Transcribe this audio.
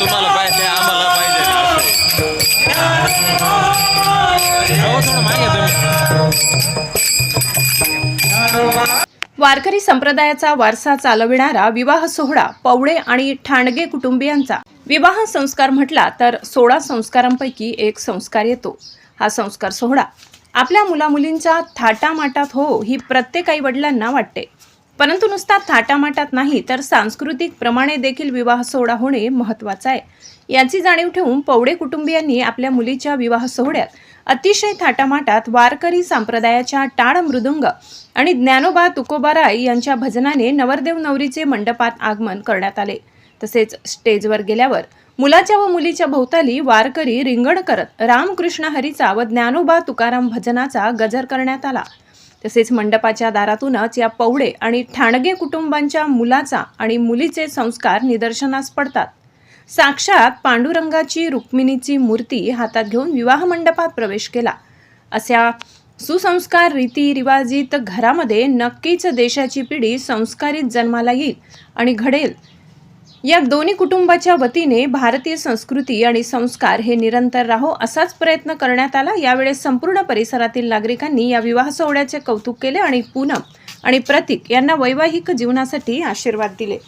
तुम्हाला पाहिजे आम्हाला पाहिजे. वारकरी संप्रदायाचा वारसा चालविणारा विवाह सोहळा पवळे आणि ठाणगे कुटुंबियांचा. विवाह संस्कार म्हटला तर सोळा संस्कारांपैकी एक संस्कार येतो. हा संस्कार सोहळा. आपल्या मुलामुलींचा थाटामाटात हो ही प्रत्येक आई वडिलांना वाटते. परंतु नुसता थाटामाटात नाही तर सांस्कृतिक प्रमाणे देखील विवाह सोहळा होणे महत्त्वाचं आहे. याची जाणीव ठेवून पवडे कुटुंबियांनी आपल्या मुलीच्या विवाह सोहळ्यात अतिशय थाटामाटात वारकरी संप्रदायाच्या टाळ मृदुंग आणि ज्ञानोबा तुकोबाराय यांच्या भजनाने नवरदेव नवरीचे मंडपात आगमन करण्यात आले. तसेच स्टेजवर गेल्यावर मुलाच्या व मुलीच्या भोवताली वारकरी रिंगण करत रामकृष्ण हरीचा व ज्ञानोबा तुकाराम भजनाचा गजर करण्यात आला. तसेच मंडपाच्या दारातूनच या पवडे आणि ठाणगे कुटुंबांच्या मुलाचा आणि मुलीचे संस्कार निदर्शनास पडतात. साक्षात पांडुरंगाची रुक्मिणीची मूर्ती हातात घेऊन विवाह मंडपात प्रवेश केला. अशा सुसंस्कार रीतिरिवाजीत घरामध्ये नक्कीच देशाची पिढी संस्कारित जन्माला येईल आणि घडेल या दोन्ही कुटुंबाच्या वतीने भारतीय संस्कृती आणि संस्कार हे निरंतर राहो असाच प्रयत्न करण्यात आला. यावेळेस संपूर्ण परिसरातील नागरिकांनी या विवाह सोहळ्याचे कौतुक केले आणि पूनम आणि प्रतीक यांना वैवाहिक जीवनासाठी आशीर्वाद दिले.